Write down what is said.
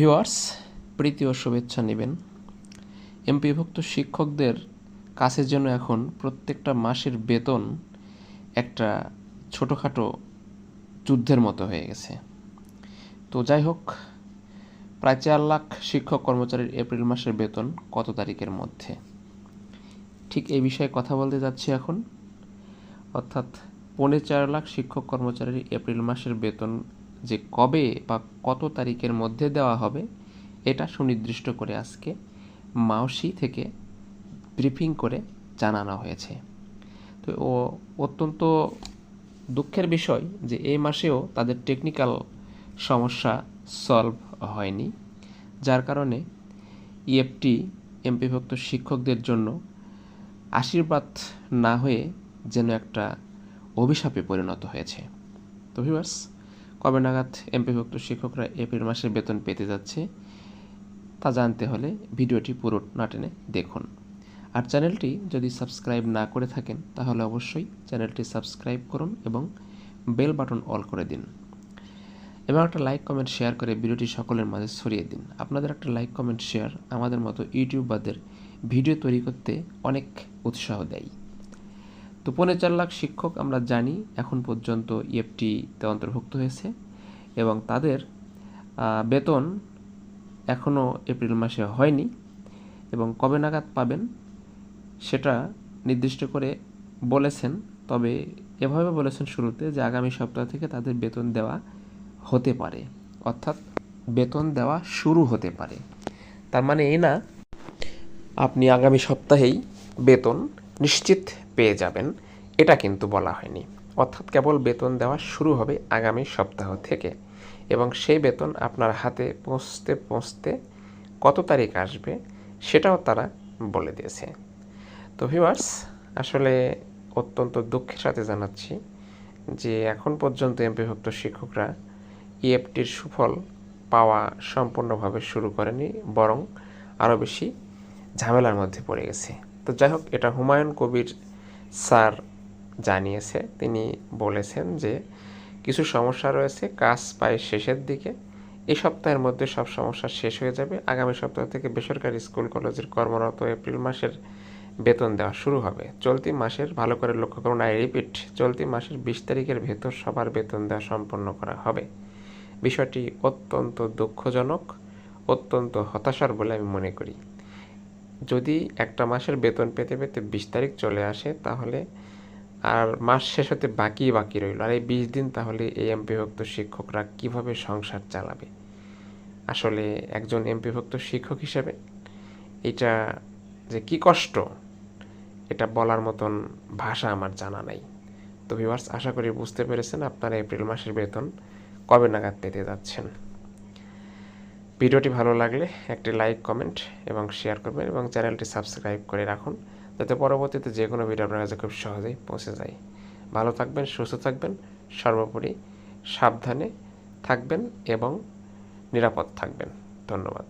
Viewers প্রীতি ও শুভেচ্ছা নেবেন। এমপিভুক্ত শিক্ষকদের কাছে যেন এখন প্রত্যেকটা মাসের বেতন একটা ছোটোখাটো যুদ্ধের মতো হয়ে গেছে। তো যাই হোক, প্রায় চার লাখ শিক্ষক কর্মচারীর এপ্রিল মাসের বেতন কত তারিখের মধ্যে? ঠিক এই বিষয়ে কথা বলতে যাচ্ছি এখন। অর্থাৎ পৌনে চার লাখ শিক্ষক কর্মচারীর এপ্রিল মাসের বেতন যে কবে বা কত তারিখের মধ্যে দেওয়া হবে, এটা সুনির্দিষ্ট করে আজকে মাওসি থেকে ব্রিফিং করে জানানো হয়েছে। তো ও অত্যন্ত দুঃখের বিষয় যে এই মাসেও তাদের টেকনিক্যাল সমস্যা সলভ হয়নি, যার কারণে ইএফটি এমপিভুক্ত শিক্ষকদের জন্য আশীর্বাদ না হয়ে যেন একটা অভিশাপে পরিণত হয়েছে। তো ভিউয়ার্স কবে নাগাদ এমপিভুক্ত শিক্ষকরা এপ্রিল মাসের বেতন পেতে যাচ্ছে, তা জানতে হলে ভিডিওটি পুরো না টেনে দেখুন। আর চ্যানেলটি যদি সাবস্ক্রাইব না করে থাকেন, তাহলে অবশ্যই চ্যানেলটি সাবস্ক্রাইব করুন এবং বেল বাটন অল করে দিন। এবং একটা লাইক, কমেন্ট, শেয়ার করে ভিডিওটি সকলের মাঝে ছড়িয়ে দিন। আপনাদের একটা লাইক, কমেন্ট, শেয়ার আমাদের মতো ইউটিউবারদের ভিডিও তৈরি করতে অনেক উৎসাহ দেয়। তো পৌনে চার লাখ শিক্ষক আমরা জানি এখন পর্যন্ত ইএফটিতে অন্তর্ভুক্ত হয়েছে এবং তাদের বেতন এখনও এপ্রিল মাসে হয়নি এবং কবে নাগাদ পাবেন সেটা নির্দিষ্ট করে বলেছেন। তবে এভাবে বলেছেন শুরুতে যে আগামী সপ্তাহ থেকে তাদের বেতন দেওয়া হতে পারে, অর্থাৎ বেতন দেওয়া শুরু হতে পারে। তার মানে এই না, আপনি আগামী সপ্তাহেই বেতন নিশ্চিত পেয়ে যাবেন। এটা কিন্তু বলা হয়নি। অর্থাৎ কেবল বেতন দেওয়া শুরু হবে আগামী সপ্তাহ থেকে এবং সেই বেতন আপনার হাতে পৌঁছতে পৌঁছতে কত তারিখ আসবে সেটাও তারা বলে দিয়েছে। তো ভিউয়ার্স আসলে অত্যন্ত দুঃখের সাথে জানাচ্ছি যে এখন পর্যন্ত এমপিভুক্ত শিক্ষকরা ইএফটির সুফল পাওয়া সম্পূর্ণভাবে শুরু করেনি, বরং আরও বেশি ঝামেলার মধ্যে পড়ে গেছে। তো যাই হোক, এটা হুমায়ুন কবির স্যার জানিয়েছে। তিনি বলেছেন যে, কিছু সমস্যা রয়েছে, কাজ পায় শেষের দিকে। এই সপ্তাহের মধ্যে সব সমস্যা শেষ হয়ে যাবে। আগামী সপ্তাহ থেকে বেসরকারি স্কুল কলেজের কর্মরত এপ্রিল মাসের বেতন দেওয়া শুরু হবে। চলতি মাসের, ভালো করে লক্ষ্য করুন, আই রিপিট, চলতি মাসের বিশ তারিখের ভেতর সবার বেতন দেওয়া সম্পন্ন করা হবে। বিষয়টি অত্যন্ত দুঃখজনক, অত্যন্ত হতাশার বলে আমি মনে করি। যদি একটা মাসের বেতন পেতে পেতে বিশ তারিখ চলে আসে, তাহলে আর মাস শেষ হতে বাকি বাকি রইল। আর এই বিশ দিন তাহলে এই এমপিভুক্ত শিক্ষকরা কীভাবে সংসার চালাবে? আসলে একজন এমপিভুক্ত শিক্ষক হিসেবে এটা যে কি কষ্ট, এটা বলার মতন ভাষা আমার জানা নাই। তো ভিউয়ার্স আশা করি বুঝতে পেরেছেন আপনারা এপ্রিল মাসের বেতন কবে নাগাদ পেতে যাচ্ছেন। ভিডিওটি ভালো লাগলে একটি লাইক, কমেন্ট এবং শেয়ার করবেন এবং চ্যানেলটি সাবস্ক্রাইব করে রাখুন যাতে পরবর্তীতে যে কোনো ভিডিও আপনার কাছে খুব সহজেই পৌঁছে যায়। ভালো থাকবেন, সুস্থ থাকবেন, সর্বোপরি সাবধানে থাকবেন এবং নিরাপদ থাকবেন। ধন্যবাদ।